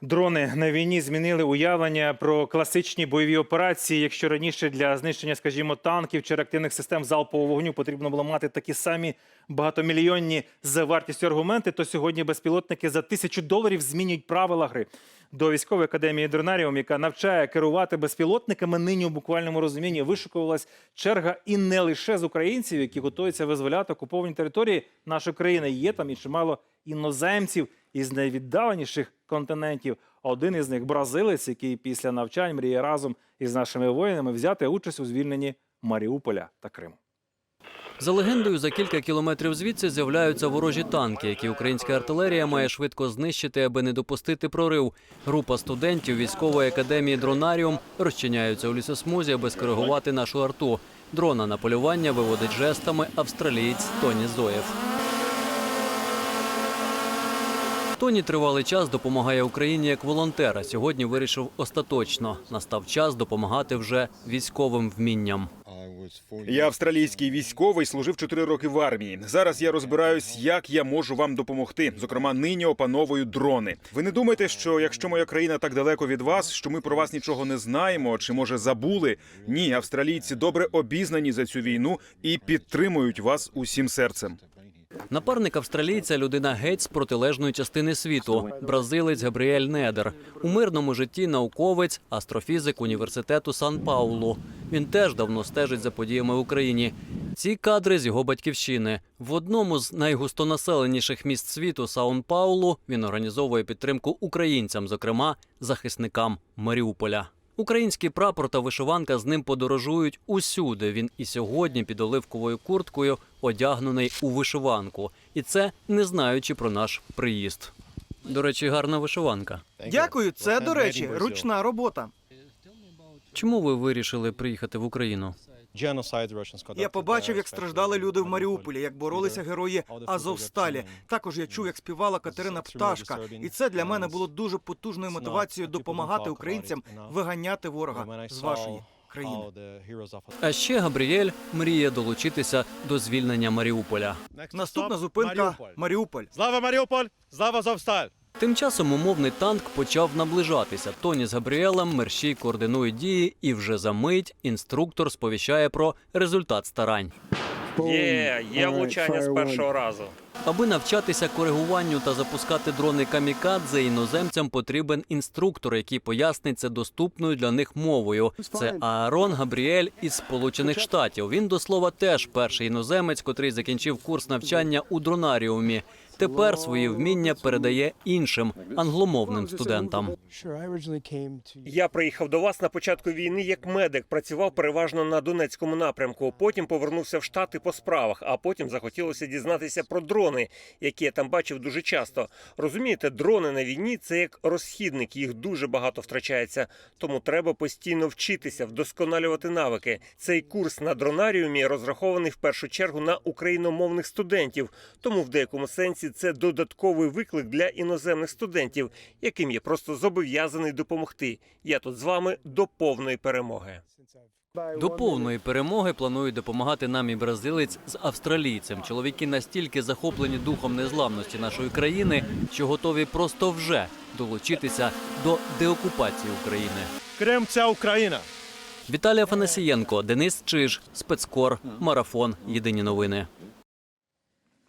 Дрони на війні змінили уявлення про класичні бойові операції. Якщо раніше для знищення, скажімо, танків чи реактивних систем залпового вогню потрібно було мати такі самі багатомільйонні за вартістю аргументи, то сьогодні безпілотники за тисячу доларів змінюють правила гри. До військової академії Дронаріум, яка навчає керувати безпілотниками, нині у буквальному розумінні вишукувалась черга і не лише з українців, які готуються визволяти окуповані території нашої країни. Є там і чимало іноземців із найвіддаленіших континентів. Один із них бразилець, який після навчань мріє разом із нашими воїнами взяти участь у звільненні Маріуполя та Криму. За легендою, за кілька кілометрів звідси з'являються ворожі танки, які українська артилерія має швидко знищити, аби не допустити прорив. Група студентів військової академії Дронаріум розчиняються у лісосмузі, аби скоригувати нашу арту. Дрона на полювання виводить жестами австралієць Тоні Зоєв. Тоні тривалий час допомагає Україні як волонтер. а Сьогодні вирішив остаточно. Настав час допомагати вже військовим вмінням. Я австралійський військовий, служив 4 роки в армії. Зараз я розбираюсь, як я можу вам допомогти. Зокрема, нині опановую дрони. Ви не думаєте, що якщо моя країна так далеко від вас, що ми про вас нічого не знаємо, чи може забули? Ні, австралійці добре обізнані за цю війну і підтримують вас усім серцем. Напарник австралійця людина геть з протилежної частини світу. Бразилець Габріель Недер. У мирному житті науковець, астрофізик університету Сан Паулу. Він теж давно стежить за подіями в Україні. Ці кадри з його батьківщини. В одному з найгустонаселеніших міст світу Сан Паулу він організовує підтримку українцям, зокрема захисникам Маріуполя. Український прапор та вишиванка з ним подорожують усюди. Він і сьогодні під оливковою курткою одягнений у вишиванку, і це не знаючи про наш приїзд. До речі, гарна вишиванка. Дякую, це до речі, ручна робота. Чому ви вирішили приїхати в Україну? Я побачив, як страждали люди в Маріуполі, як боролися герої Азовсталі. Також я чув, як співала Катерина Пташка, і це для мене було дуже потужною мотивацією допомагати українцям виганяти ворога з вашої країни. А ще Габріель мріє долучитися до звільнення Маріуполя. Наступна зупинка Маріуполь. Слава Маріуполь! Слава Азовсталь! Тим часом умовний танк почав наближатися. Тоні з Габріелем мерщій координують дії, і вже за мить інструктор сповіщає про результат старань. Є, є влучання з першого разу. Аби навчатися коригуванню та запускати дрони камікадзе, іноземцям потрібен інструктор, який пояснить це доступною для них мовою. Це Аарон Габріель із Сполучених Штатів. Він до слова теж перший іноземець, котрий закінчив курс навчання у дронаріумі. Тепер свої вміння передає іншим англомовним студентам. Я приїхав до вас на початку війни як медик. Працював переважно на Донецькому напрямку. Потім повернувся в Штати по справах, а потім захотілося дізнатися про дрони, які я там бачив дуже часто. Розумієте, дрони на війні це як розхідник, їх дуже багато втрачається. Тому треба постійно вчитися, вдосконалювати навики. Цей курс на дронаріумі розрахований в першу чергу на україномовних студентів. Тому в деякому сенсі це додатковий виклик для іноземних студентів, яким я просто зобов'язаний допомогти. Я тут з вами до повної перемоги. До повної перемоги планують допомагати нам і бразилець з австралійцем. Чоловіки настільки захоплені духом незламності нашої країни, що готові просто вже долучитися до деокупації України. Крим це Україна! Віталій Афанасієнко, Денис Чиж, спецкор, марафон. Єдині новини.